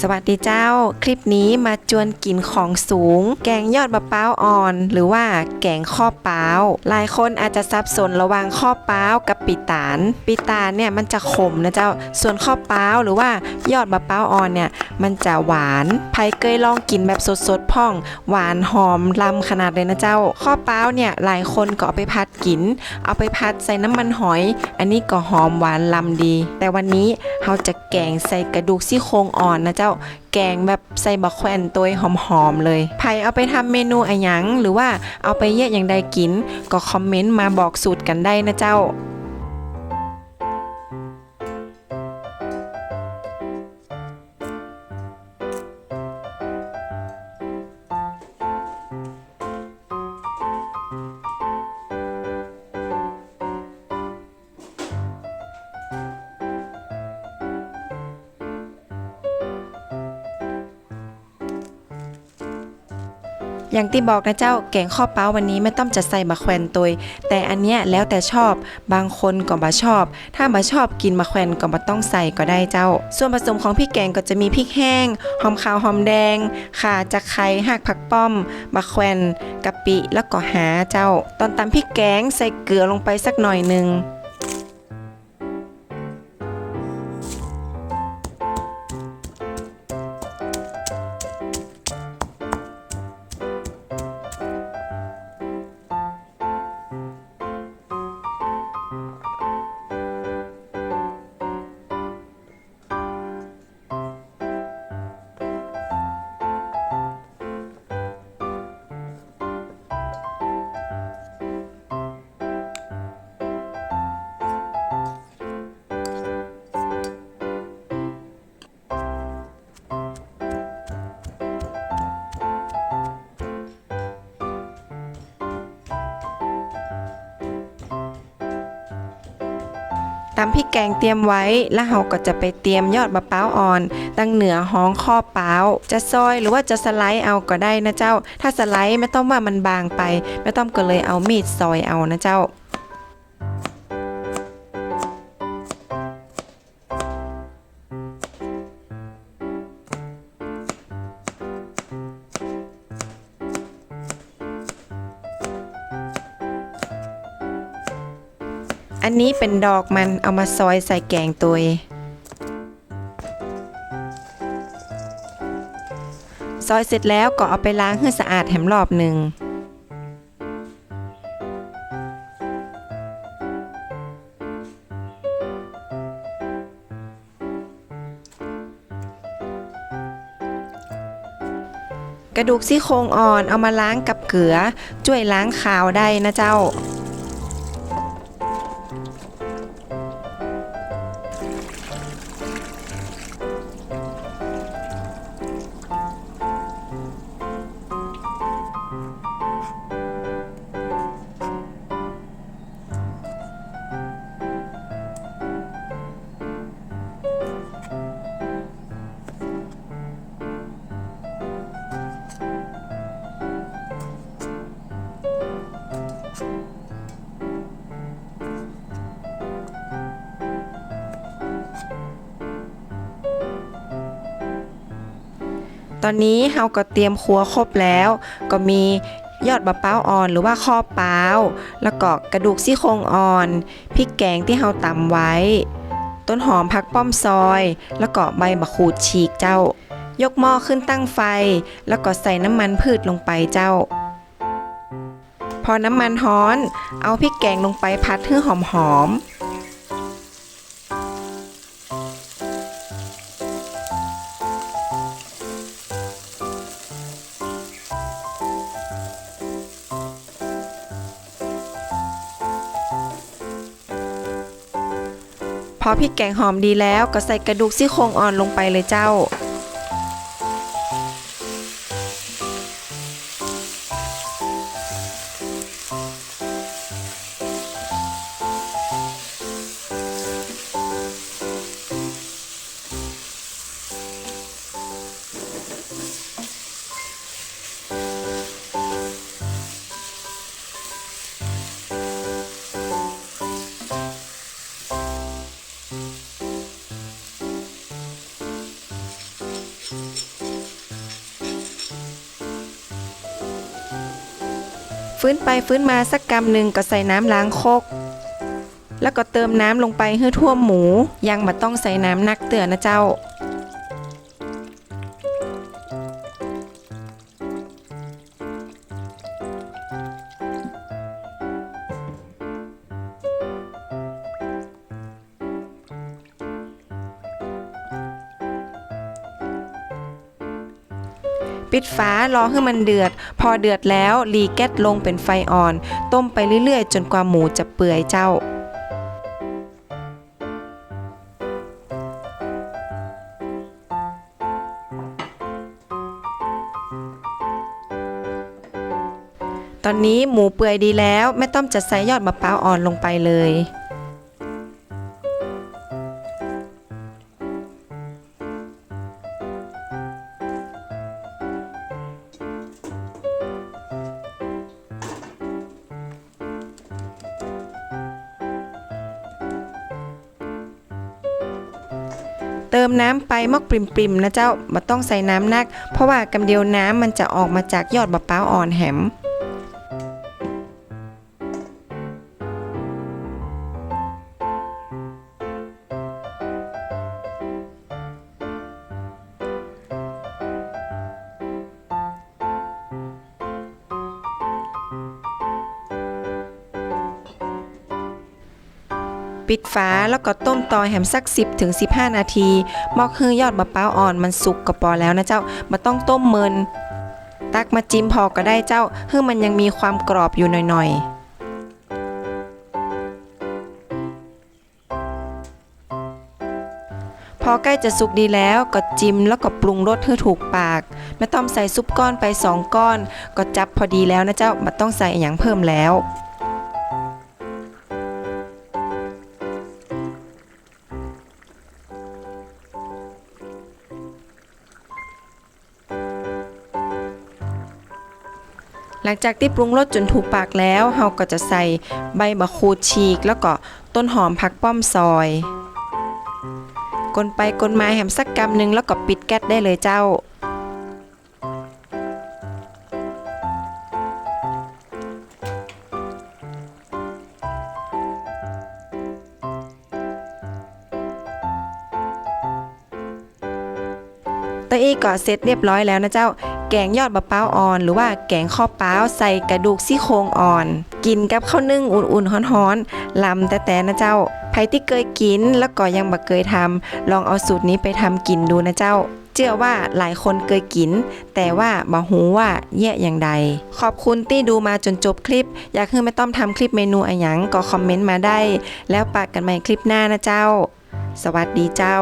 สวัสดีเจ้า คลิปนี้มาจวนกินของสูง แกงยอดมะพร้าวอ่อน หรือว่าแกงข้อเปล่าหลายคนอาจจะสับสนระหว่างข้อเปล่ากับปีตานปีตานเนี่ยมันจะขมนะเจ้า ส่วนข้อเปล่าหรือว่ายอดมะพร้าวอ่อนเนี่ยมันจะหวานไผเคยลองกินแบบสดๆพ่อง หวานหอมลำขนาดเลยนะเจ้า ข้อเปล่าเนี่ยหลายคนก็เอาไปพัดกิน เอาไปพัดใส่น้ำมันหอย อันนี้ก็หอมหวานลำดี แต่วันนี้เราจะแกงใส่กระดูกซี่โครงอ่อนนะเจ้าแกงแบบใส่บะแควนตัวหอมๆเลยไผเอาไปทำเมนูอะหยังหรือว่าเอาไปเยอะอย่างใดกิน ก็คอมเมนต์มาบอกสูตรกันได้นะเจ้า อย่างที่บอกนะเจ้าแกงข้อเป้าวันนี้ไม่ต้องจะใส่มะแขวนตัวแต่อันเนี้ยแล้วแต่ชอบบางคนก็บ่ชอบ ถ้าบ่ชอบกินมะแขวนก็บ่ต้องใส่ก็ได้เจ้า ส่วนผสมของพริกแกงก็จะมีพริกแห้งหอมขาวหอมแดงข่าจักไคร้หักผักป้อมมะแขวนกะปิแล้วก็หาเจ้า ตอนตำพริกแกงใส่เกลือลงไปสักหน่อยหนึ่ง ตำพริกแกงเตรียมไว้ แล้วเราก็จะไปเตรียมยอดมะพร้าวอ่อน ตั้งเหนือห้องข้อเป้าจะซอยหรือว่าจะสไลด์เอาก็ได้นะเจ้า ถ้าสไลด์ไม่ต้องว่ามันบางไป ไม่ต้องก็เลยเอามีดซอยเอานะเจ้า อันนี้เป็นดอกมันเอามาซอยใส่แกงตัวยซอยเสร็จแล้วก็เอาไปล้างให้สะอาดแหมรอบหนึ่งกระดูกซี่โครงอ่อนเอามาล้างกับเกลือช่วยล้างขาวได้นะเจ้า อนนี้เราก็เตรียมครัวครบแล้ว ก็มียอดมะพร้าวอ่อนหรือว่าข้อเปล่าแล้วก็กระดูกซี่โครงอ่อนพริกแกงที่เราตำไว้ ต้นหอมผักป้อมซอย แล้วก็ใบมะขูดฉีกเจ้า ยกหม้อขึ้นตั้งไฟ แล้วก็ใส่น้ำมันพืชลงไปเจ้า พอน้ำมันฮ้อน เอาพริกแกงลงไปพัดให้หอมๆ พอพริกแกงหอมดีแล้วก็ใส่กระดูกซี่โครงอ่อนลงไปเลยเจ้า ฟื้นไปฟื้นมาสักกำหนึ่งก็ใส่น้ำล้างคก แล้วก็เติมน้ำลงไปให้ท่วมหมู ยังมาต้องใส่น้ำนักเตือนนะเจ้า ปิดฝารอให้มันเดือด พอเดือดแล้วรีแก๊สลงเป็นไฟอ่อน ต้มไปเรื่อยๆ จนกว่าหมูจะเปื่อยเจ้าตอนนี้หมูเปื่อยดีแล้วแม่ต้อมจะใส่ยอดมะพร้าวอ่อนลงไปเลย ติมน้ำไปมอกปริมๆนะเจ้ามาต้องใส่น้ำนัก เพราะว่ากำเดียวน้ำมันจะออกมาจากยอดมะพร้าวอ่อนแหม ปิดฝาแล้วก็ต้มตอแหมสัก 10ถึง15 นาที มอกคือยอดมะพร้าวอ่อนมันสุกก็พอแล้วนะเจ้ามาต้องต้มเมิน ตักมาจิ้มพอก็ได้เจ้าเพื่อมันยังมีความกรอบอยู่หน่อยๆพอใกล้จะสุกดีแล้วก็จิ้มแล้วก็ปรุงรสให้ถูกปากไม่ต้องใส่ซุปก้อนไป 2 ก้อน ก็จับพอดีแล้วนะเจ้าไม่ต้องใส่อย่างเพิ่มแล้ว หลังจากที่ปรุงรสจนถูกปากแล้วเราก็จะใส่ใบมะขูดฉีก แล้วก็ต้นหอมผักป้อมซอยกลนไปกลนมาแหมสักกำหนึ่งแล้วก็ปิดแก๊สได้เลยเจ้าตะอีก็เสร็จเรียบร้อยแล้วนะเจ้า แกงยอดมะพร้าวอ่อน หรือว่าแกงข้าวเปล้าใส่กระดูกซี่โครงอ่อน กินกับข้าวนึ่งอุ่นๆฮ้อนๆลำแต่แต่นะเจ้าใครที่เคยกินแล้วก็ยังบ่เคยทำลองเอาสูตรนี้ไปทำกินดูนะเจ้าเชื่อว่าหลายคนเคยกิน แต่ว่าบ่ฮู้ว่าแย่อย่างใด ขอบคุณที่ดูมาจนจบคลิป อยากให้แม่ต้อมทำคลิปเมนูอะหยังก็คอมเมนต์มาได้ แล้วปากกันใหม่คลิปหน้านะเจ้า สวัสดีเจ้า